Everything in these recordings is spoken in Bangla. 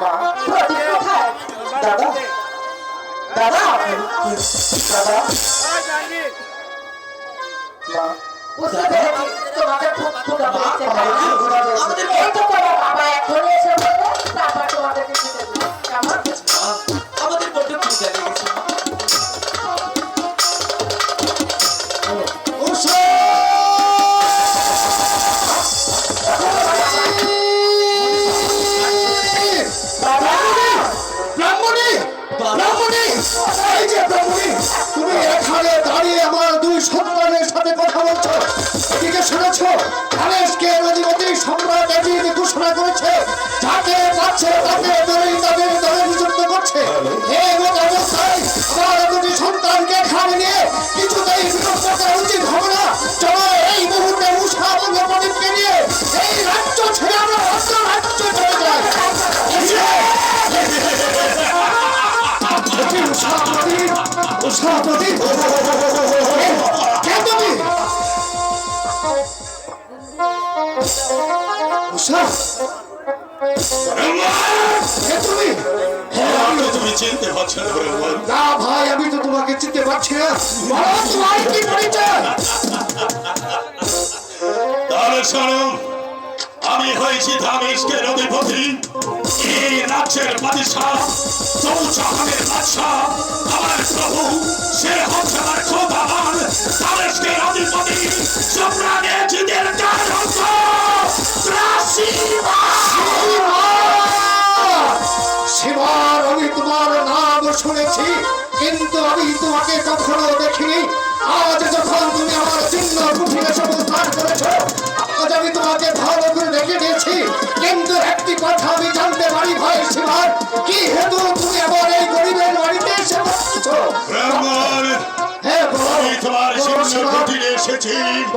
মা। প্রদীপ কোথায় দাদা। দাদা। দাদা। মা। বুঝতে পেরেছি। তোমাদের খুব ক্ষুধা পেয়েছে আমাদের এই তো তোমার বাবা এখনই এসে বলবে তারপর তোমাদেরকে খেতে কেমন? আমাদের বড্ড ঘোষণা করেছে, যাকে পাচ্ছে, তাকে দলেই তাদের দলে নিযুক্ত করছে। এই মত অবস্থায় আমার দুটি সন্তানকে এখানে নিয়ে কিছুতেই বিরক্ত করা উচিত হবে না। চলো এই মুহূর্তে মুসা এবং নিয়ে এই রাজ্য ছেড়ে আমরা অন্য রাজ্য চলে যাই। উষাপতি কে তুমি চিনতে পারছ না। ভাই আমি তো তোমাকে চিনতে পারছি না। কি পরিচয়? তাহলে শোনো আমি হয়েছি ধামেশকের অধিপতি এই রাজ্যের বাদশাহ চৌচাহানের বাদশাহ আমার প্রভু সে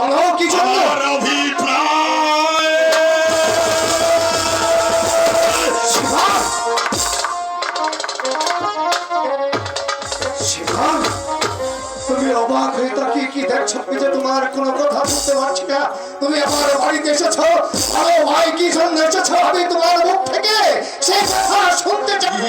বলো কি জন্য? তুমি অবাক হয়ে তাকিয়ে কি দেখছ? যে তোমার কোনো কথা বুঝতে পারছি না। তুমি আমার বাড়িতে এসেছ। আরে ভাই কি জন্য এসেছ? আমি তোমার মুখ থেকে সেই কথা শুনতে চাই।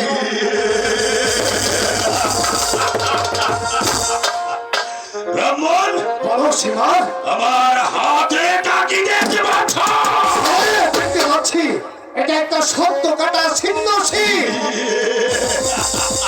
ব্রাহ্মণ বলো সীমার আমার হাতে কাকি হ্যাঁ, দেখতে পাচ্ছি। এটা একটা সত্য কাটা ছিন্ন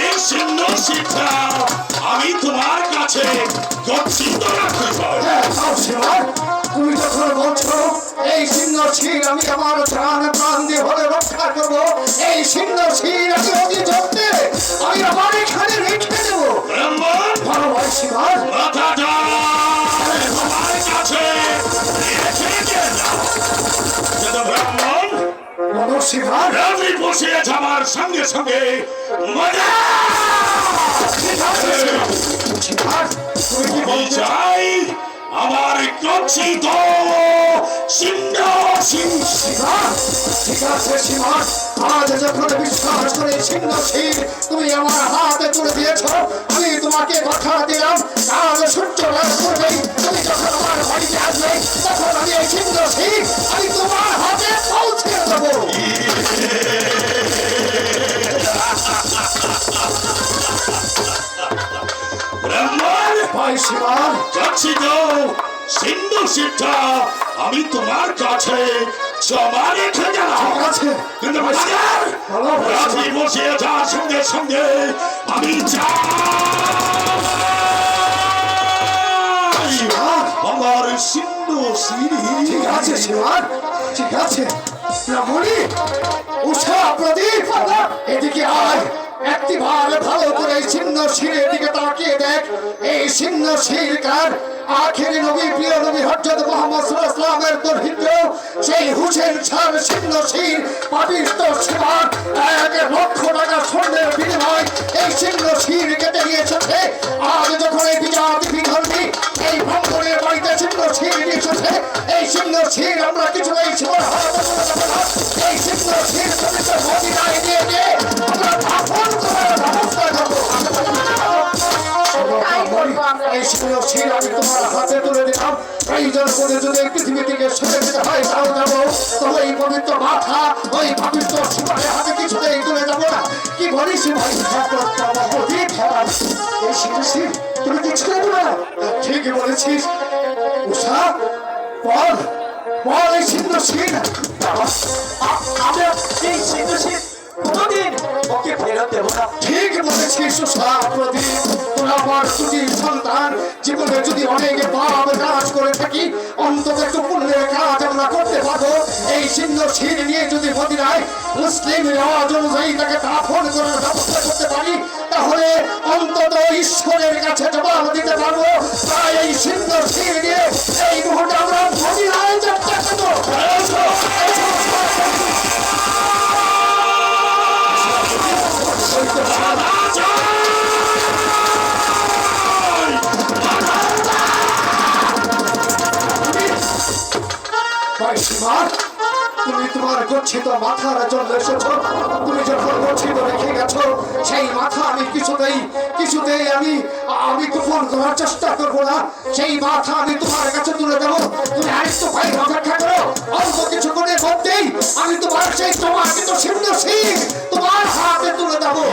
এই সিংহ শিক্ষা আমি তোমার কাছে গচ্ছিত চাই। হ্যাঁ, তুমি যখন বলছো এই সিংহ শির আমি আমার প্রাণ প্রাণ দিয়ে হলে রক্ষা করব এই সিংহ শির আমি অতি আমি আমার এখানে রেখে দেবো। কাছে রেখে শিবার বসে যাবার সঙ্গে সঙ্গে। আমার গচ্ছিত সিংহ সিংহ। ঠিক আছে শিবার আজ যখন বিশ্বাস করে সিংহ শির তুমি আমার হাতে তুলে দিয়েছ আমি তোমাকে কথা দিলাম। কাল সূর্য লাভ করবেই তুমি যখন আমার বাড়িতে আসবে তখন আমি এই শির আমি তোমার হাতে পৌঁছে দেবো। ব্রাহ্মণ ভাই শিবার গচ্ছিত সিংহ সিদ্ধা আমি তোমার কাছে জমা রেখে গেলাম। কিন্তু সঙ্গে সঙ্গে আমি আমার সিংহ সিঁড়ি ঠিক আছে শিবার ঠিক আছে। রমণী উষা প্রদীপ এদিকে আয়। একটিবার ভালো করে এই ছিন্ন শিরের দিকে তাকিয়ে দেখ। এই ছিন্ন শির কার? আখেরি নবী, প্রিয় নবী হজরত মোহাম্মদ সাল্লাল্লাহু দর্হিত সেই হুসেন শাহ ছিন্ন শির পাবিষ্ট শিবার এক লক্ষ টাকা স্বর্ণের বিনিময় এই ছিন্ন শির কেটে নিয়ে এসেছে আজ যখন এই বিজাতি বিধর্মী এই ভঙ্গলের বাড়িতে ছিন্ন শির নিয়ে এসেছে এই ছিন্ন শির আমরা শিবর হারাতে এই ছিন্ন শির পবিত্র মদিনায় নিয়ে গিয়ে আমরা এই ছিল শির আমি তোমার হাতে তুলে দিলাম। প্রয়োজন করে যদি এই পৃথিবী থেকে সরে যেতে হয়, তাও যাব। তবে এই পবিত্র মাথা, ওই পবিত্র শিবারের হাতে কিছুতেই তুলে যাব না। কি বলিস ভাই? হেরান। এই শির শির তুমি কিছু না ঠিকই বলেছিস। উষা, বল বল এই সিন্ধু শির আমি এই সিন্ধু শীত কোনোদিন জীবনে যদি অনেক পাপ কাজ করে থাকি, অন্তত আমরা করতে পারব। এই সিন্ধ শির যদি মদিনায় মুসলিম রেওয়াজ অনুযায়ী তাকে দাফন করতে পারি, তাহলে অন্তত ঈশ্বরের কাছে জবাব দিতে পারব। তাই এই সিন্ধ শির নিয়ে এই মুহূর্তে আমরা মদিনায় যাত্রা মাসিমা তুমি তোমার গচ্ছিত মাথার জন্য এসেছ। তুমি যখন গচ্ছিত রেখে গেছো সেই মাথা আমি কিছুতেই কিছুতেই আমি আমি গোপন করার চেষ্টা করব না। সেই মাথা আমি তোমার কাছে তুলে দেবো। তুমি আরেকটু ভাই অপেক্ষা করো। অল্প কিছুক্ষণের মধ্যেই আমি তোমার সেই তোমার কিন্তু সিন্ধ সিং তোমার হাতে তুলে দেবো।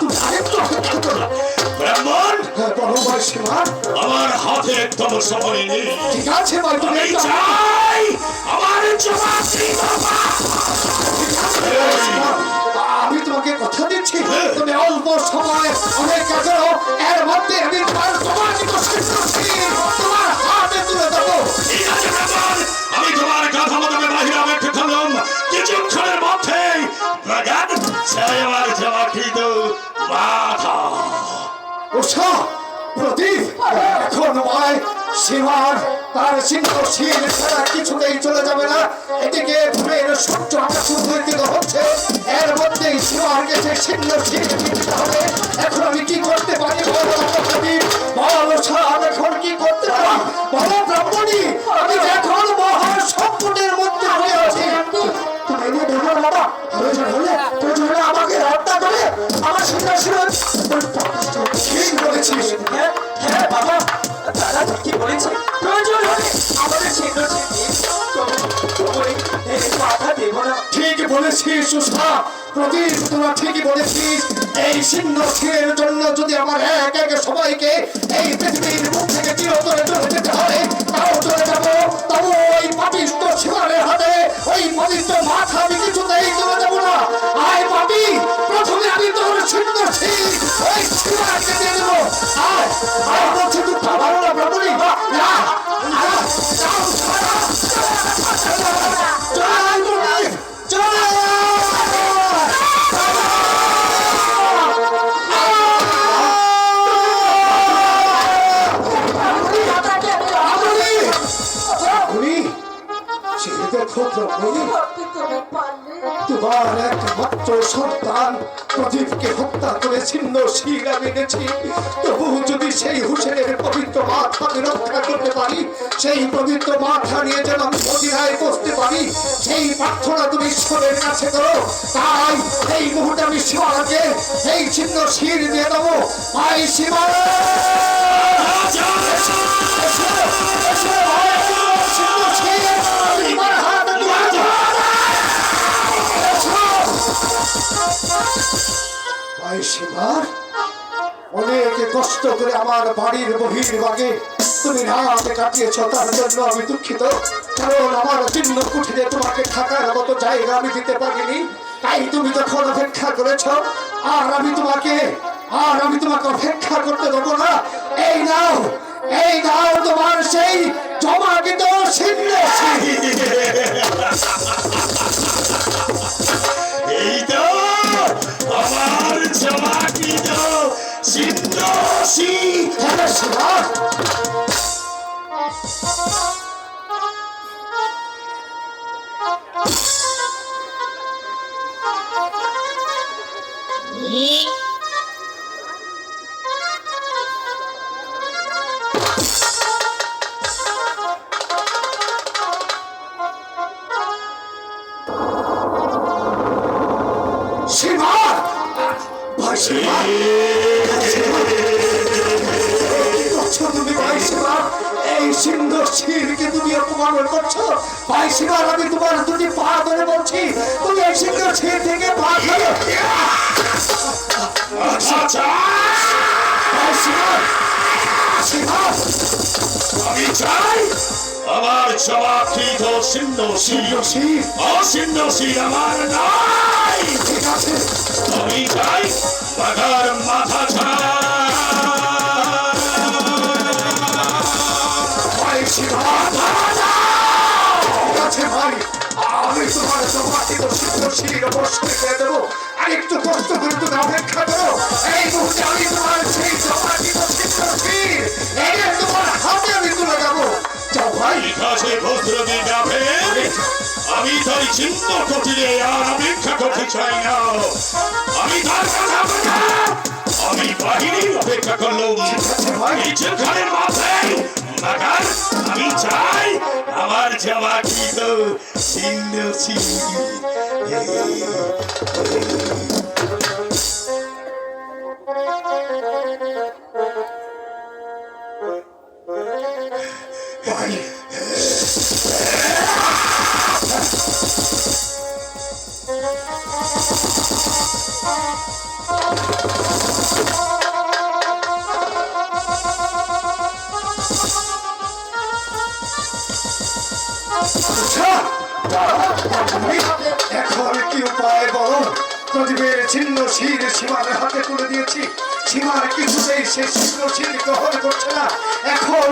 তুমি আরেকটু অপেক্ষা করো। ব্রাহ্মণ! হ্যাঁ, বলো মাসিমা আমার হাতে একদম সময় নেই। ঠিক আছে ভাই তুমি চাই আমার জবাব। আমি তোমাকে কথা দিচ্ছি। তুমি অল্প সময় অপেক্ষা করো এর মধ্যে আমি তোমার তোমার হাতে তুলে দেবো। ঠিক আছে আমি তোমার কথা মতো বাহিরে অপেক্ষা করলাম। কিছুক্ষণের মধ্যেই আমার জবাব কিন্তু মাথা উষা প্রদীপ, এখন নয়, সীমার তার সিংহ শির ছাড়া কিছুতেই চলে যাবে না। এদিকে ভোরের সূর্য উদ্ভূত হচ্ছে। এর মধ্যেই সীমার গেছে সিংহ শির দিতে হবে। এখন আমি কি করতে পারি বলো প্রদীপ? বল উষা এখন কি করতে পারি? বলো ব্রাহ্মণী, আমি এখন মহা সংকটের মধ্যে হয়ে আছি। তুমি দেখো না, বাবা। প্রয়োজন হলে প্রয়োজন হলে আমাকে হত্যা করে, আমার সিংহাসন প্রদীপ, তোরা ঠিকই বলেছিস, এই সিংহ ক্ষীরের জন্য যদি আমার এক এক সবাইকে এই পৃথিবীর মুখ থেকে চিরতরে চলে যেতে হয়, তাও চলে যাব তবু ওই পাপিষ্ট শিবারের হাতে, ওই পবিত্র মাথা আমি কিছুতেই তোমার একমাত্র সন্তান প্রদীপকে হত্যা করে ছিন্ন শির আমি এনেছি তবু যদি সেই হুসেনের পবিত্র মাথা আমি রক্ষা করতে পারি সেই পবিত্র মাথা নিয়ে যেন আমি মদিনায় বসতে পারি সেই প্রার্থনা তুমি ঈশ্বরের কাছে করো তাই এই মুহূর্তে আমি শিবাকে এই ছিন্ন শির দিয়ে দেবো ভাই শিবা এসো, এসো, ভাই, ছিন্ন শির, শিবার অনেক কষ্ট করে আমার বাড়ির বহির বাগে তুমি রাতে কাটিয়েছ, তার জন্য আমি দুঃখিত। কারণ আমার চিহ্ন কুঠিরে তোমাকে থাকার মতো জায়গা আমি দিতে পারিনি। তাই তুমি যখন অপেক্ষা করেছ, আর আমি তোমাকে, আর আমি তোমাকে অপেক্ষা করতে দেবো না। এই নাও এই নাও তোমার সেই জমাকৃত সিন্ধেশী এই তো সিদ্ধি হ্যাঁ শিবা। শিবা করছ ভাই শিবা আমি তোমার দুটি পা ধরে বলছি। তুমি এই সিন্ধু শির থেকে পা ধরো। আচ্ছা আমি চাই আমার জমাকৃত সিন্ধি সিন্ধু শির অসিন্ধি আমার নাই। ঠিক আছে। আমি চাই মাথার মাথা ছাড়া। ভাই ভাই আমি তোমার সিন্ধু শির অবশ্যই করে দেবো। আর একটু কষ্ট করে তুমি অপেক্ষা করো এই মুহূর্তে আমি তোমার সেই সিন্ধু শির এনে তোমার হাতে আমি তুলে দেবো। যাও ভাই। ঠিক আছে ভদ্রদি যাবে আমি তাই চিন্তা কুটিরে আর অপেক্ষা করতে চাই না। আমি তার কথা আমি বাহিনী অপেক্ষা করলাম। এই যেখানে মাথায় মাগার আমি চাই আমার জামা কিত সিন্ধু ভাই প্রদীপের ছিন্ন শির সীমার হাতে তুলে দিয়েছি। সীমার কিছুতেই সে ছিন্ন শির গ্রহণ করছে না। এখন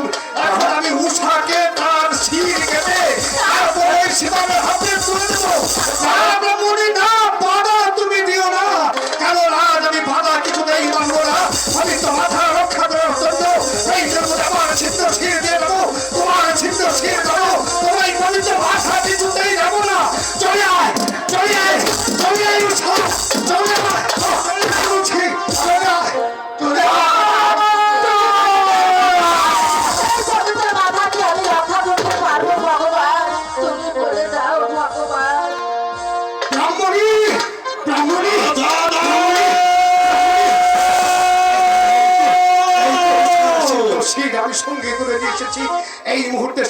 এখন আমি উষাকে তার শির কেটে সীমার হাতে তুলে দেবো। তুমি দিও না। আমি রক্ষা ছিন্ন দেবো। মাথা কিছুতেই যাব না। চলে আয়।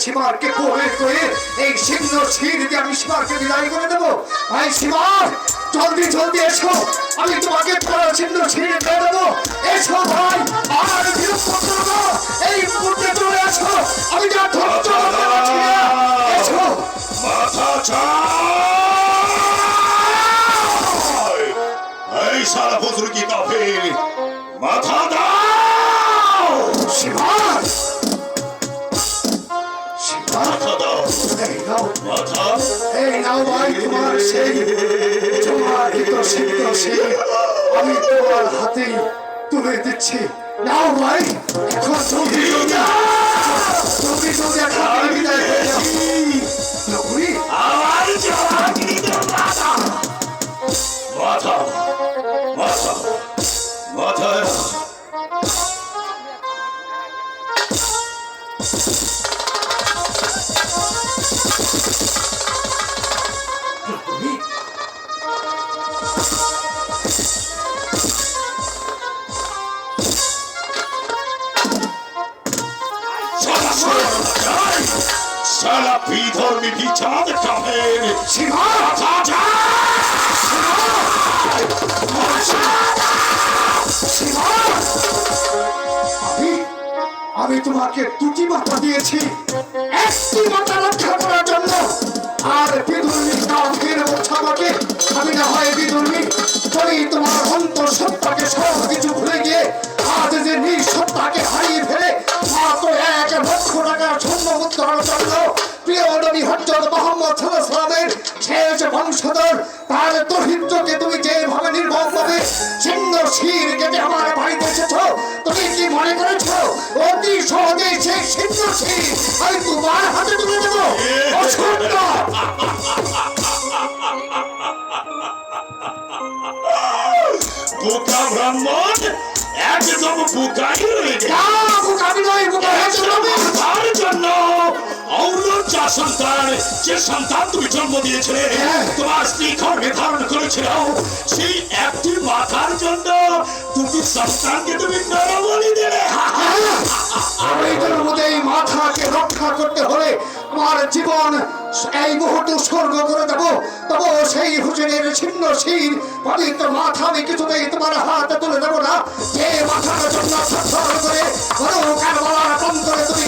সীমারকে প্রবেশ করে এই সিংহ শির দিয়ে আমি সীমারকে বিদায় করে দেবো। ভাই সীমার জলদি জলদি এসো। আমি তোমাকে পড়া সিংহ শির দিয়ে দেবো। এসো ভাই আর বিরক্ত করো না। এই মুহূর্তে চলে এসো। আমি যা ধৈর্য ধরতে পারছি। এসো। মাথা চাই এই সারা বছর কি কাফের? মাথা দাও। ভাই তোমার সেই জমাকৃত সিদ্ধ সেই আমি তোমার হাতেই তুলে দিচ্ছি নাও ভাই এখন তুমি বিদায় হয়ে যাও নকুড়ি আমার মাথা মাথা মাথা আমি তোমাকে দুটি মাথা দিয়েছি। একটি মাথা রক্ষা করার জন্য। আর বিধর্মী কাফের মোছামাকে আমি না হয় বিধর্মী তুমি তোমার অন্তর সত্তাকে সব কিছু ভুলে গিয়ে আজ যে নিঃসত্তাকে হারিয়ে ফেলে, মাত্র হযরত মুহাম্মদ সাল্লাল্লাহু আলাইহি সাল্লামের শেষ বংশধর তার দরিদ্রকে তুমি যেভাবে নির্মমভাবে ছিন্ন শির কেটে আমার বাড়িতে এসেছ তুমি কি মনে করেছ অতি সহজে সেই ছিন্ন শির আমি তোমার হাতে তুলে দেবো অসম্ভব বোকা ব্রাহ্মণ একদম বোকাই রয়ে গেছে। বুক। তার জন্য ঔরজা সন্তান যে সন্তান তুমি জন্ম দিয়েছিলে হ্যাঁ। তোমার স্ত্রী গর্ভে ধারণ করেছিল সেই একটি মাথার জন্য দুটি সন্তানকে তুমি নরবলি দিলে এইটার মধ্যে এই মাথাকে রক্ষা করতে হলে আমার জীবন এই মুহূর্তে উৎসর্গ করে দেবো। তবু সেই হুসেনের ছিন্ন শির, পবিত্র মাথা আমি কিছুতেই তোমার হাতে তুলে দেবো না। যে মাথার জন্য সফল করে বড় কারবার প্রান্তরে তুমি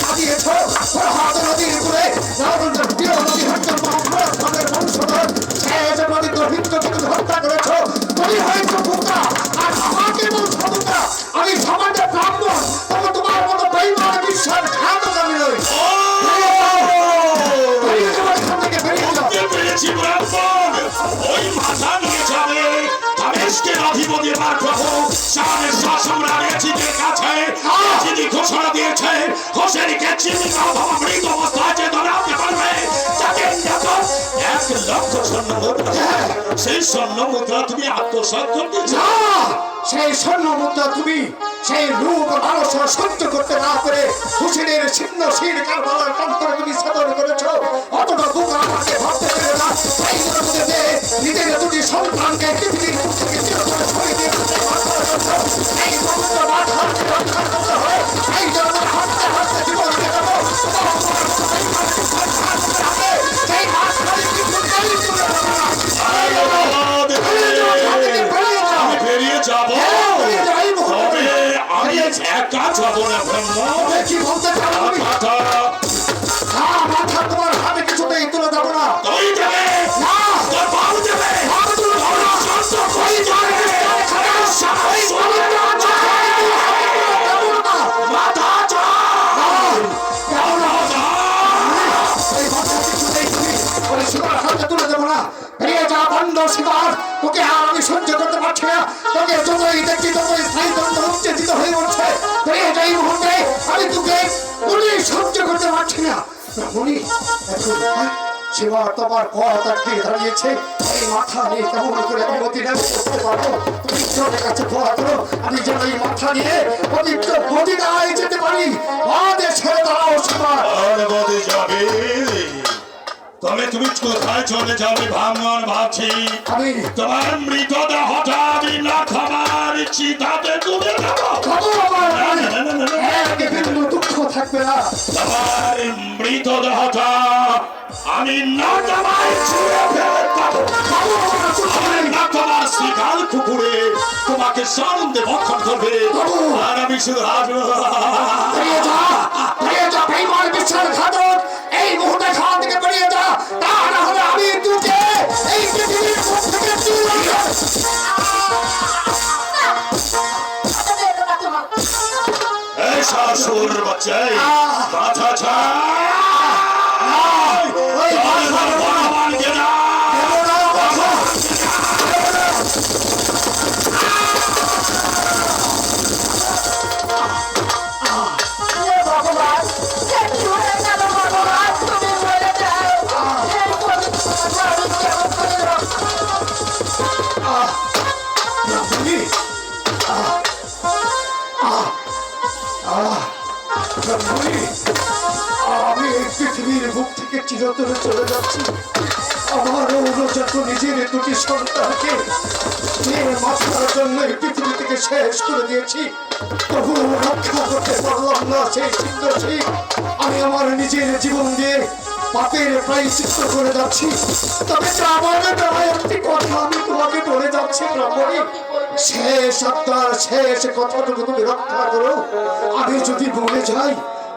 হাত নদীর প্রিয় নদী হচ্ছে মহাভারতের বংশধর পবিত্র সেই স্বর্ণ মুদ্রা তুমি, সেই স্বর্ণ মুদ্রা তুমি সেই রূপ মানুষ সহ্য করতে না পেরে হুসেনের ছিন্ন শির কারবালার প্রান্তরে তুমি সদর করেছ। অতটা বোকা আমাকে ভাবতে পেরে না। নিজের দুটি সন্তানকে পৃথিবীর থেকে যাব কি বলতে চাও তুমি? মাথা মাথা তোমার হাতে কিছুতেই তুলে দেবো না। তুই না, তোর বাবু দেবে হাতে তুলে দেবো না। ওই জানে, ওই পবিত্র না। মাথা চা না, দেবো না। এই মাথা কিছুতেই তুমি ওই শিবার হাতে তুলে দেবো না। বেরিয়ে যা, বন্ড শিবার। তোকে আর আমি সহ্য করতে পারছি না। তোকে যতই দেখছি ততই স্থায়ী দ্বন্দ্ব উত্তেজিত হয়ে উঠছে। রমণী একটু আয়। শিবা তোমার পথ আটকে দাঁড়িয়েছে এই মাথা নিয়ে কেমন করে আমি মদিনায় করতে পারব তুমি ঈশ্বরের কাছে দোয়া করো আমি যেন এই মাথা নিয়ে পবিত্র মদিনায় যেতে পারি আমাদের ছেড়ে দাঁড়াও শিবা আর বদে যাবে তবে তুমি কোথায় চলে যাবে ভাঙন ভাবছি আমি তোমার মৃতদেহটা আমি না খাবার চিতাতে তুলে দেবো খাব আমার বিন্দু থাকবে না। তোমার মৃতদেহটা আমি না তোমায় ছুঁড়ে ফেলে আমার তোমার শিকার কুকুরে তোমাকে সানন্দে ভক্ষণ করবে। আর আমি শুধু হাসবো বেরিয়ে যা বেরিয়ে যা বেইমান বিশ্বাসঘাতক এই মুহূর্তে খাওয়া থেকে বেরিয়ে যা। তা না হলে আমি তোকে এই পৃথিবীর থেকে তুলে এই সুর বাচ্চাই। মাথা ছাড় ওই না চিরতরে চলে যাচ্ছি, আমার অনুরোধ নিজের দুটি সন্তানকে মাথার জন্য এই পৃথিবী থেকে শেষ করে দিয়েছি। তবু রক্ষা করতে পারলাম না সেই চিত্রটি আমি আমার নিজের জীবন দিয়ে পাপের প্রায়শ্চিত্ত করে যাচ্ছি। তবে একটি কথা, আমি তোমাকে বলে যাচ্ছি ব্রাহ্মণী। শেষ আপনার শেষ কথাটুকু তুমি রক্ষা করো। আমি যদি বলে যাই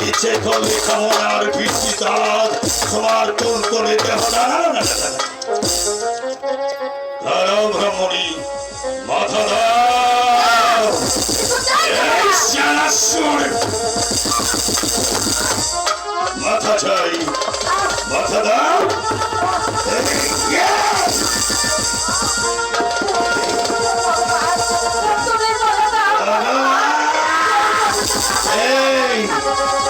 ইচ্ছে করলে কামনার বৃষ্টি তার। তোমার কোন যারা শোনে মাথা চাই মাথা দাও Hey!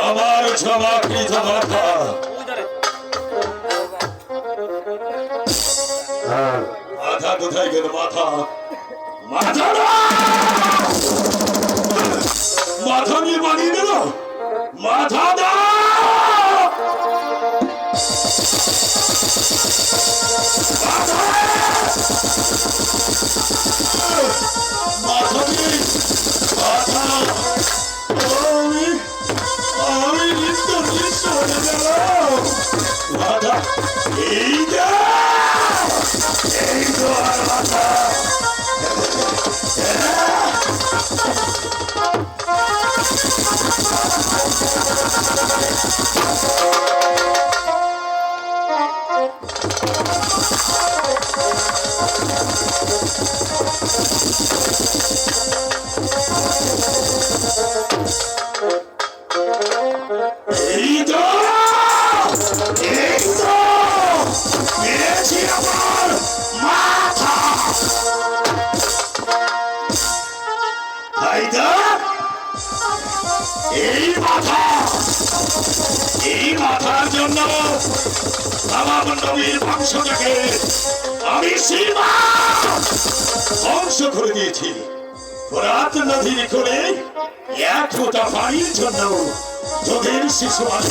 আমার সমাকৃত মাথা মাথা কোথায় গেল মাথা? মাথা মাথা নিয়ে বানিয়ে দিল মাথা দাও! মাথা দিয়ে এই মাথার জন্য আমার নবীর বংশটাকে আমি সীমা বংশ করে দিয়েছি। পানির জন্য তোদের শিশু আমি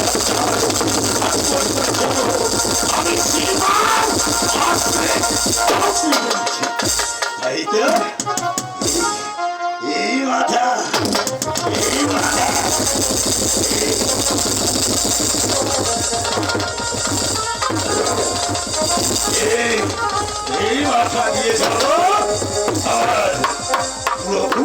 এই মাথা দিয়ে ধরো আর প্রভু